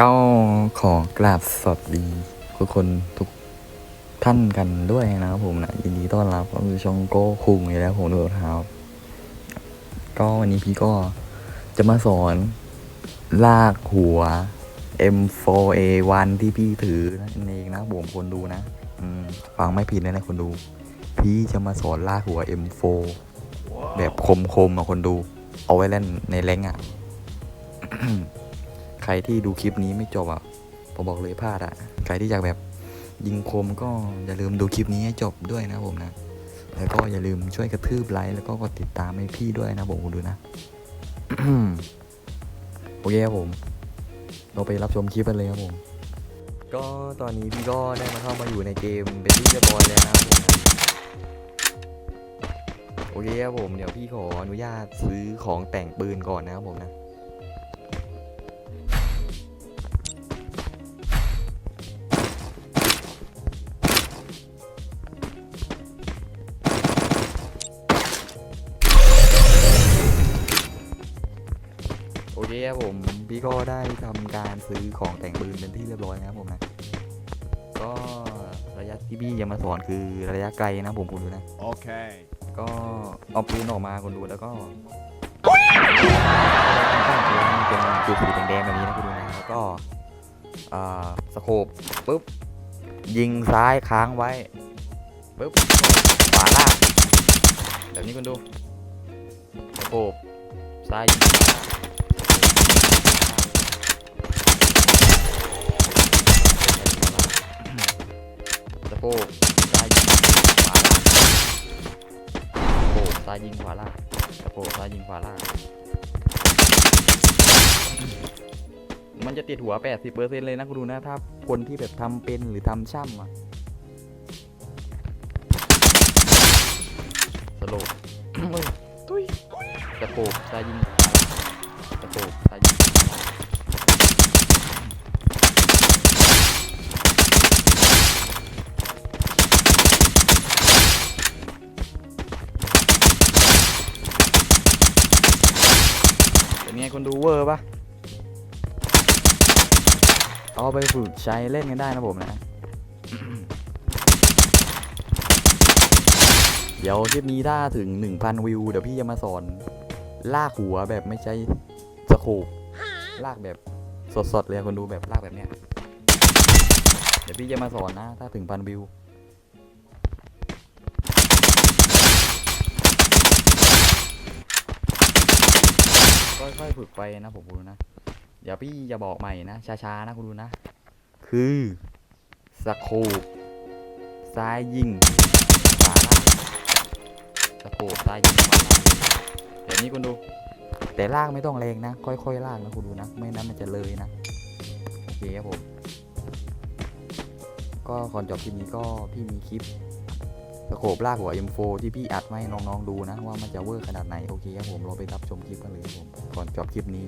ก็ขอกราบสวัสดีทุกคนทุกท่านกันด้วยนะครับผมนะยินดีต้อนรับเข้าสู่ช่องโก้คุงอีกแล้วผมดูท้าก็วันนี้พี่ก็จะมาสอนลากหัว M4A1 ที่พี่ถือนั่นเองนะผมคนดูนะฟังไม่ผิดนะนะคนดู พี่จะมาสอนลากหัว M4 แบบคมๆอะคนดู เอาไว้เล่นในแรงอะ ใครที่ดูคลิปนี้ไม่จบอะผมบอกเลยพลาดอะ ใครที่อยากแบบยิงคมก็อย่าลืมดูคลิปนี้ให้จบด้วยนะผมนะ แล้วก็อย่าลืมช่วยกระทืบไลค์แล้วก็กดติดตามให้พี่ด้วยนะผมคุณดูนะโอเคครับผม เราไปรับชมคลิปกันเลยครับผม ก็ตอนนี้พี่ก็ได้มาเข้ามาอยู่ในเกมเป็นที่เรียบร้อยแล้วนะผมนะโอเคครับผม เดี๋ยวพี่ขออนุญาตซื้อของแต่งปืนก่อนนะครับผมนะ เคครับผมพี่ก็ได้ทำการซื้อของแต่งปืนเป็นที่เรียบร้อยนะครับผมนะก็ระยะที่พี่จะมาสอนคือระยะไกลนะผมคุณดูนะ Okay. ก็เอาปืนออกมาคนดูแล้วก็ข้างๆปืนมันเป็นจุดสีแดงๆแบบนี้นะคุณดูนะแล้วก็อ่าสโคปปุ๊บยิงซ้ายค้างไว้ปุ๊บขวาล่างแบบนี้คุณดูสโคปซ้ายยิงขวาล่าง โคปซ้ายยิงขวาล่างโอ้ซ้ายยิงขวาล่างกระโปรงซ้ายยิงขวาล่างมันจะติดหัว 80%เลยนะคุณดูนะ ถ้าคนที่แบบทำเป็นหรือทำช่ำอะสโลปเอ้ยตุ้ย กระโปรงซ้ายยิงกระโปรงซ้ายิง คนดูเวอร์ปะเอาไปฝึกใช้เล่นกันได้นะผมนะ เดี๋ยวคลิปนี้ถ้าถึง 1,000 วิว เดี๋ยวพี่จะมาสอน ลากหัวแบบไม่ใช่สโคปลากแบบสดๆเลยคนดูแบบลากแบบเนี้ย เดี๋ยวพี่จะมาสอนนะ ถ้าถึงพันวิว ค่อยๆฝึกไปนะผมคุณนะเดี๋ยวพี่จะบอกใหม่นะช้าๆนะคุณดูนะ คือสโคปซ้ายยิงขวาล่างสโคปซ้ายยิงขวาล่างเดี๋ยวนี้คุณดู แต่ลากไม่ต้องแรงนะ ค่อยๆลากนะคุณดูนะ ไม่นั้นมันจะเลยนะโอเคครับผมก็ก่อนจบคลิปนี้ก็พี่มีคลิป สโคบลากหัว M4 ที่พี่อัดมาให้น้องๆดูนะ ว่ามันจะเวอร์ขนาดไหน โอเคครับผมเราไปรับชมคลิปกันเลยครับผมก่อนจบคลิปนี้